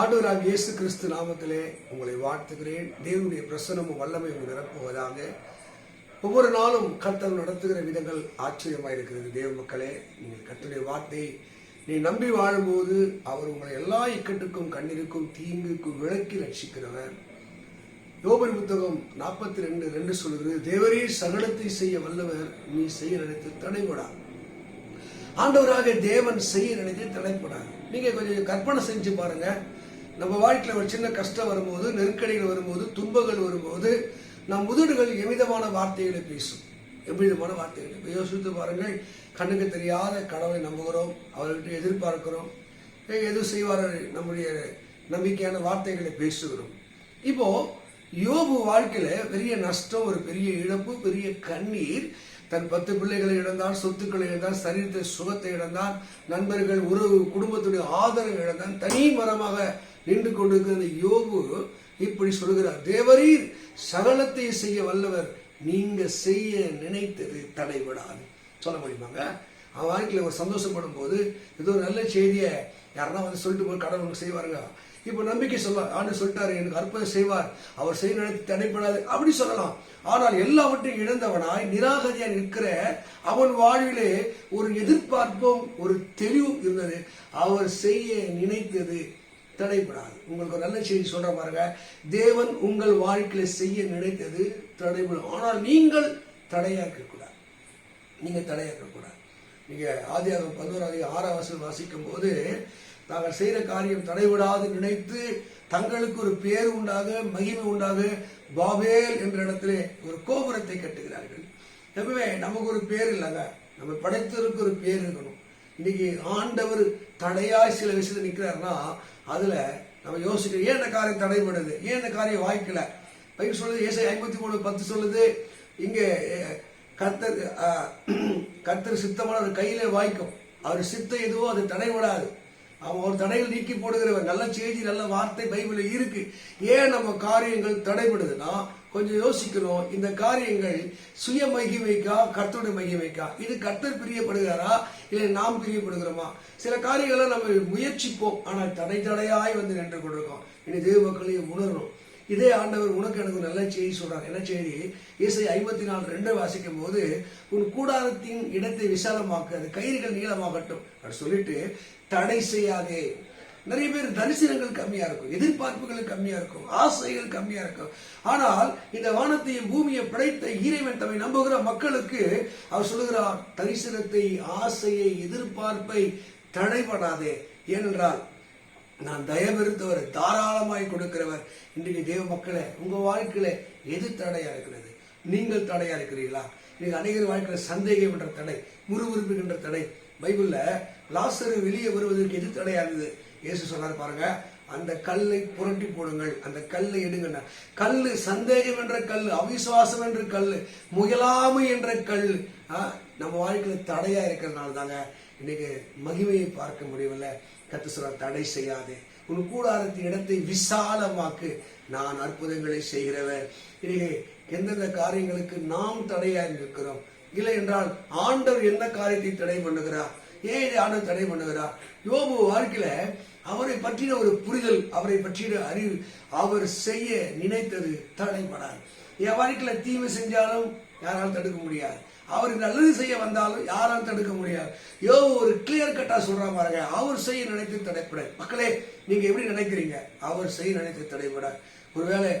ஆண்டவராக இயேசு கிறிஸ்து நாமத்திலே உங்களை வாழ்த்துகிறேன். தேவனுடைய பிரசனமும் உங்கள் நிரப்புவதாக. ஒவ்வொரு நாளும் கர்த்தர் நடத்துகிற விதங்கள் ஆச்சரியமாயிருக்கிறது தேவ மக்களே நீங்கள் கர்த்தருடைய வார்த்தை நீ நம்பி வாழும்போது அவர் உங்களை எல்லா இக்கட்டுக்கும் கண்ணீருக்கும் தீங்குக்கும் விளக்கி ரட்சிக்கிறவர். யோபர் புத்தகம் நாற்பத்தி ரெண்டு ரெண்டு சொல்கிறது தேவரே சகலத்தை செய்ய வல்லவர் நீ செய்ய நினைத்து தடைபடாது ஆண்டவராக தேவன் செய்ய நினைத்து தடைப்படாது நீங்க கொஞ்சம் கற்பனை செஞ்சு பாருங்க. நம்ம வாழ்க்கையில் ஒரு சின்ன கஷ்டம் வரும்போது நெருக்கடிகள் வரும்போது துன்பங்கள் வரும்போது நம் உதடுகள் எவ்விதமான வார்த்தைகளை பேசும்? எவ்விதமான வார்த்தைகள்? இப்போ யோசித்து பாருங்கள் கண்ணுக்கு தெரியாத கடவுளை நம்புகிறோம். அவர்கிட்ட எதிர்பார்க்கிறோம். எது செய்வார்கள் நம்முடைய நம்பிக்கையான வார்த்தைகளை பேசுகிறோம். இப்போது யோபு வாழ்க்கையில பெரிய நஷ்டம் ஒரு பெரிய இழப்பு பெரிய கண்ணீர். தன் பத்து பிள்ளைகளை இழந்தான் சொத்துக்களை இழந்தான் சரீரத்தை சுகத்தை இழந்தான் நண்பர்கள் உறவு குடும்பத்துடைய ஆதரவு இழந்தான் தனி மரமாக நின்று கொண்டிருக்கிற இந்த யோபு இப்படி சொல்கிறார் தேவரீர் சகலத்தை செய்ய வல்லவர் நீங்க செய்ய நினைத்தது தடைபடாது. சொல்ல முடியுமாங்க? அவன் வாழ்க்கையில் ஒரு சந்தோஷப்படும் போது ஏதோ ஒரு நல்ல செய்தியை யாரெல்லாம் வந்து சொல்லிட்டு போய் கடவுள் உனக்கு செய்வாருங்க. இப்போ நம்பிக்கை சொல்லலாம் ஆண்டு சொல்லிட்டாரு எனக்கு அற்புதம் செய்வார் அவர் செய்ய நினைத்து தடைப்படாது அப்படி சொல்லலாம். ஆனால் எல்லாவற்றையும் இழந்தவனாய் நிராகதியாக நிற்கிற அவன் வாழ்விலே ஒரு எதிர்பார்ப்பும் ஒரு தெளிவும் இருந்தது. அவர் செய்ய நினைத்தது தடைபடாது உங்களுக்கு ஒரு நல்ல செய்தி சொல்ற பாருங்க. தேவன் உங்கள் வாழ்க்கையில செய்ய நினைத்தது தடைபடும் ஆனால் நீங்கள் தடையாக இருக்கக்கூடாது. நீங்க தடையாக இருக்கக்கூடாது. நீங்கள் ஆதியாகம் பதினோராதி ஆறாம் வசனம் வாசிக்கும் போது நாங்கள் செய்கிற காரியம் தடைவிடாது நினைத்து தங்களுக்கு ஒரு பேர் உண்டாக மகிமை உண்டாக பாபேல் என்ற இடத்துல ஒரு கோபுரத்தை கட்டுகிறார்கள். எப்பவுமே நமக்கு ஒரு பேர் இல்லைங்க. நம்ம படைத்தவருக்கு ஒரு பேர் இருக்கணும். இன்னைக்கு ஆண்டவர் தடையாய் சில விஷயத்தில் நிற்கிறாருன்னா அதில் நம்ம யோசிக்கிறோம் ஏன் இந்த காரியம் தடைபடுது? ஏன் இந்த காரியம் வாய்க்கல? பைக் சொல்லுது ஏசை ஐம்பத்தி மூணு பத்து சொல்லுது இங்கே கர்த்தர் கர்த்தர் சித்தமான ஒரு கையிலே வாய்க்கும். அவர் சித்தம் எதுவோ அது தடைபடாது. அவன் ஒரு தடையில் நீக்கி போடுகிறவர் நல்ல செய்தி நல்ல வார்த்தை பைபிளில் இருக்கு. ஏன் நம்ம காரியங்கள் தடைபடுதுன்னா கொஞ்சம் யோசிக்கணும். இந்த காரியங்கள் சுய மகிமைக்கா கர்த்தருடைய மகிமைக்கா? இது கர்த்தர் பிரியப்படுகிறாரா? இல்லை நாம் பிரியப்படுகிறோமா? சில காரியங்களை நம்ம முயற்சிப்போம். ஆனால் தடை தடையாய் வந்து நின்று கொண்டிருக்கோம். இனி தேவ மக்களையும் உணரணும். இதே ஆண்டவர் உனக்கு எனக்கு ஒரு நல்ல செய்தி சொல்றாங்க என்ன செய்தி? இசை ஐம்பத்தி நாலு ரெண்டு வாசிக்கும் போது உன் கூடாரத்தின் இடத்தை விசாலமாக்கு அது கயிறுகள் நீளமாகட்டும் அப்படி சொல்லிட்டு தடை செய்யாதே. நிறைய பேர் தரிசனங்கள் கம்மியா இருக்கும் எதிர்பார்ப்புகள் கம்மியா இருக்கும் ஆசைகள் கம்மியா இருக்கும். ஆனால் இந்த வானத்தையும் பூமியை படைத்த இறைவன் தம்மை நம்புகிற மக்களுக்கு அவர் சொல்லுகிறார் தரிசனத்தை ஆசையை எதிர்பார்ப்பை தடைபடாதே. ஏனென்றால் நான் தயவிருந்தவர் தாராளமாய் கொடுக்கிறவர். இன்றைக்கு தேவ மக்களை உங்கள் வாழ்க்கையில் எது தடையாக இருக்கிறது? நீங்கள் தடையாக இருக்கிறீர்களா? இன்னைக்கு அநேகர் வாழ்க்கையில் சந்தேகம் என்ற தடை முறுமுறுப்புகின்ற தடை. பைபிளில் லாசரு வெளியே வருவதற்கு எது தடையாக இருந்தது? இயேசு சொன்னார் பாருங்க அந்த கல்லை புரட்டி போடுங்கள் அந்த கல்லை எடுங்க கல் சந்தேகம் என்ற கல் அவிசுவாசம் என்ற கல் முயலாமை என்ற கல் நம்ம வாழ்க்கையில் தடையா இருக்கிறதுனால தாங்க இன்னைக்கு மகிமையை பார்க்க முடியவில்லை. கத்து சொல்ற தடை செய்யாது. உன் கூடாரத்தின் இடத்தை விசாலமாக்கு. நான் அற்புதங்களை செய்கிறவர். இன்னைக்கு எந்தெந்த காரியங்களுக்கு நாம் தடையா இருக்கிறோம்? இல்லை என்றால் ஆண்டவர் எந்த காரியத்தை தடை பண்ணுகிறார்? ஏன் இதை ஆண்டவர் தடை பண்ணுகிறார்? யோபு வாழ்க்கையில அவரை பற்றின ஒரு புரிதல் அவரை பற்றின அறிவு அவர் செய்ய நினைத்தது தடைபடாது என் வாழ்க்கையில தீமை செஞ்சாலும் யாராலும் தடுக்க முடியாது. அவர் நல்லது செய்ய வந்தாலும் யாராலும் தடுக்க முடியாது. யோ ஒரு கிளியர் கட்டா சொல்றா பாருங்க. அவர் செய்ய நினைத்து தடைப்பட மக்களே நீங்க எப்படி நினைக்கிறீங்க? அவர் செய்ய நினைத்து தடைப்பட ஒருவேளை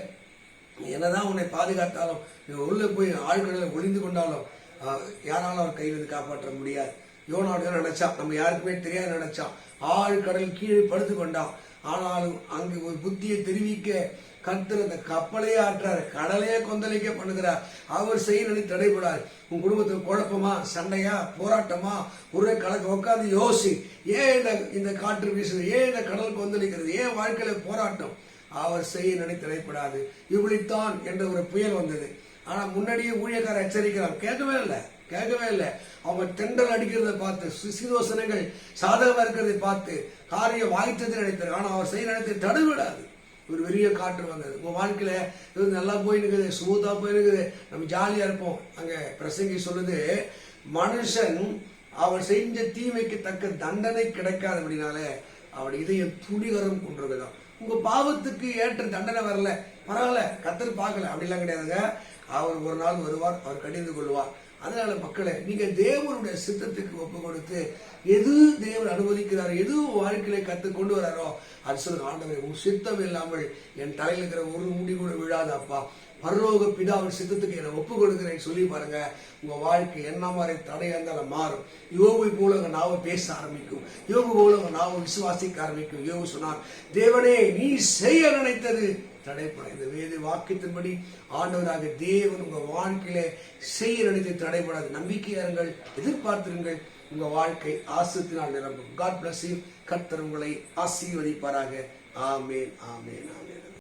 என்னதான் உன்னை பாதுகாத்தாலும் உள்ள போய் ஆழ்கடல ஒளிந்து கொண்டாலும் யாராலும் அவர் கையிலிருந்து காப்பாற்ற முடியாது. யோனாடு நினைச்சான் நம்ம யாருக்குமே தெரியாது நினைச்சான் ஆழ்கடல் கீழே படுத்து கொண்டான். ஆனாலும் அங்கு ஒரு புத்தியை தெரிவிக்க கர்த்தர் அந்த கப்பலையே ஆற்றாரு கடலையே கொந்தளிக்க பண்ணுகிறார். அவர் செய்ய நினை தடைபடாது உன் குடும்பத்தில் குழப்பமா சண்டையா போராட்டமா? ஒரே கலக்க உட்காந்து யோசி ஏன் இந்த இந்த காற்று வீசுது? ஏன் இந்த கடல் கொந்தளிக்கிறது? ஏன் வாழ்க்கையில போராட்டம்? அவர் செய்ய நினை தடைப்படாது இப்படித்தான் என்ற ஒரு புயல் வந்தது. ஆனா முன்னாடியே ஊழியக்காரர் எச்சரிக்கிறார். கேட்கவே இல்லை. கேட்கவே இல்லை. அவங்க தெண்டல் அடிக்கிறத பார்த்து சு- சாதகமாக இருக்கிறதை பார்த்து காரியம் வாய்த்தது நினைத்தார் ஆனால் அவர் செய்ய நினைத்து தடுவிடாது. ஒரு பெரிய காற்று வந்தது. உங்க வாழ்க்கையில இது நல்லா போயிருக்குது ஸ்மூத்தாக போயிருக்குது நம்ம ஜாலியா இருப்போம். அங்க பிரசங்கி சொல்லுது மனுஷன் அவன் செஞ்ச தீமைக்கு தக்க தண்டனை கிடைக்காது அப்படின்னாலே அவருடைய இதயம் துணிகரம் கொண்டிருக்குதான். உங்க பாவத்துக்கு ஏற்ற தண்டனை வரல. பரவாயில்ல கத்தர் பார்க்கல. அப்படிலாம் கிடையாதுங்க. அவர் ஒரு நாள் வருவார் அவர் கடிந்து கொள்வார். அதனால மக்களை நீங்க தேவனுடைய சித்தத்துக்கு ஒப்பு கொடுத்து எது தேவன் அனுமதிக்கிறாரோ எது உன் வாழ்க்கையில கத்து கொண்டு வராரோ அது சொல்லுங்க ஆண்டவரே உன் சித்தம் இல்லாமல் என் தலையில் இருக்கிற ஒரு முடி கூட விழாது அப்பா பரலோக பிதாவின் சித்தத்துக்கு என்னை ஒப்பு கொடுக்கிறேன்னு சொல்லி பாருங்க. உங்க வாழ்க்கை என்ன மாதிரி தடையா இருந்தாலும் மாறும். யோகை போல உங்க நாவ பேச ஆரம்பிக்கும். யோகு போல உங்க நாவ விசுவாசிக்க ஆரம்பிக்கும். யோகு சொன்னார் தேவனே நீ செய்ய நினைத்தது தடைப்படும் இந்த வேத வாக்கியத்தின்படி ஆண்டவராக தேவன் உங்க வாழ்க்கையில செய்ய நினைத்து தடைப்படாது. நம்பிக்கையாருங்கள் எதிர்பார்த்திருங்கள். உங்க வாழ்க்கை ஆசத்தினால் நிரம்பும். காட் பிளஸ் கர்த்தர் உங்களை ஆசீர்வதிப்பாராக. ஆமேன் ஆமேன் ஆமேன்.